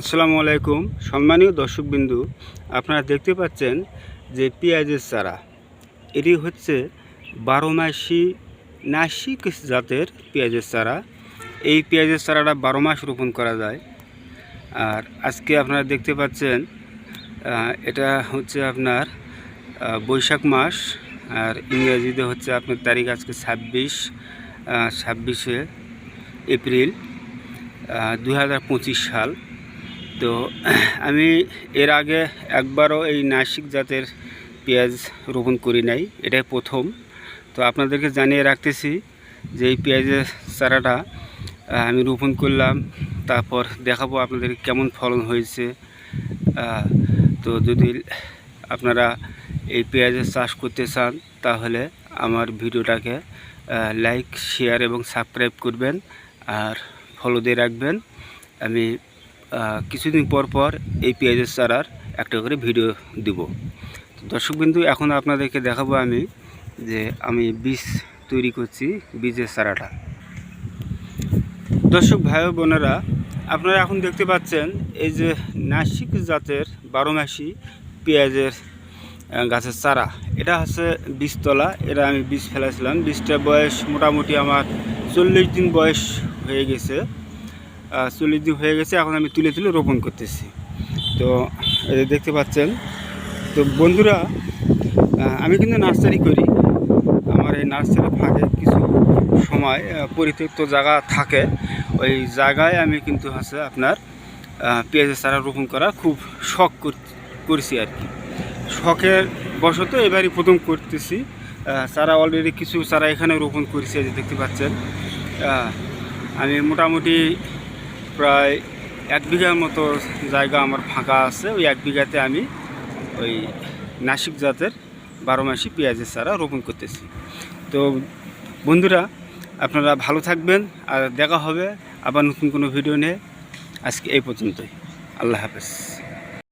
আসসালামু আলাইকুম। সম্মানীয় দর্শকবিন্দু, আপনারা দেখতে পাচ্ছেন যে পেঁয়াজের চারা, এটি হচ্ছে বারো মাসি নাসিক জাতের পেঁয়াজের চারা। এই পেঁয়াজের চারাটা বারো মাস রোপণ করা যায়। আর আজকে আপনারা দেখতে পাচ্ছেন এটা হচ্ছে আপনার বৈশাখ মাস। আর ইংরেজিতে হচ্ছে আপনার তারিখ আজকে ছাব্বিশ ছাব্বিশে এপ্রিল দু হাজার পঁচিশ সাল। তো আমি এর আগে একবারও এই নাসিক জাতের পেঁয়াজ রোপণ করি নাই, এটাই প্রথম। তো আপনাদেরকে জানিয়ে রাখতেছি যে এই পেঁয়াজের চারাটা আমি রোপণ করলাম, তারপর দেখাবো আপনাদের কেমন ফলন হয়েছে। তো যদি আপনারা এই পেঁয়াজের চাষ করতে চান, তাহলে আমার ভিডিওটাকে লাইক শেয়ার এবং সাবস্ক্রাইব করবেন, আর ফলো দিয়ে রাখবেন। আমি কিছুদিন পর পর এই পেঁয়াজের চারার একটা করে ভিডিও দিব। দর্শকবিন্দু, এখন আপনাদেরকে দেখাবো আমি যে আমি বীজ তৈরি করছি, বীজের চারাটা। দর্শক, ভাই বোনেরা, আপনারা এখন দেখতে পাচ্ছেন এই যে নাসিক জাতের বারো মাসি পেঁয়াজের গাছের চারা। এটা হচ্ছে বীজতলা এটা আমি বীজ ফেলেছিলাম। বীজটা বয়স মোটামুটি আমার চল্লিশ দিন বয়স হয়ে গেছে। চল্লিশ দিন হয়ে গেছে, এখন আমি তুলে তুলে রোপণ করতেছি। তো দেখতে পাচ্ছেন, তো বন্ধুরা আমি কিন্তু নার্সারি করি। আমার এই নার্সারি ফাঁকে কিছু সময় পরিত্যক্ত জায়গা থাকে। ওই জায়গায় আমি কিন্তু হচ্ছে আপনার পেঁয়াজের চারা রোপণ করা খুব শখ কর- করছি আর কি। শখের বশত এবারই প্রথম করতেছি। চারা অলরেডি কিছু চারা এখানে রোপণ করেছি দেখতে পাচ্ছেন। আমি মোটামুটি প্রায় এক বিঘার মতো জায়গা আমার ফাঁকা আছে। ওই এক বিঘাতে আমি ওই নাসিক জাতের বারো মাসি পেঁয়াজের চারা রোপণ করতেছি। তো বন্ধুরা, আপনারা ভালো থাকবেন আর দেখা হবে আবার নতুন কোনো ভিডিও নিয়ে। আজকে এই পর্যন্তই। আল্লাহ হাফেজ।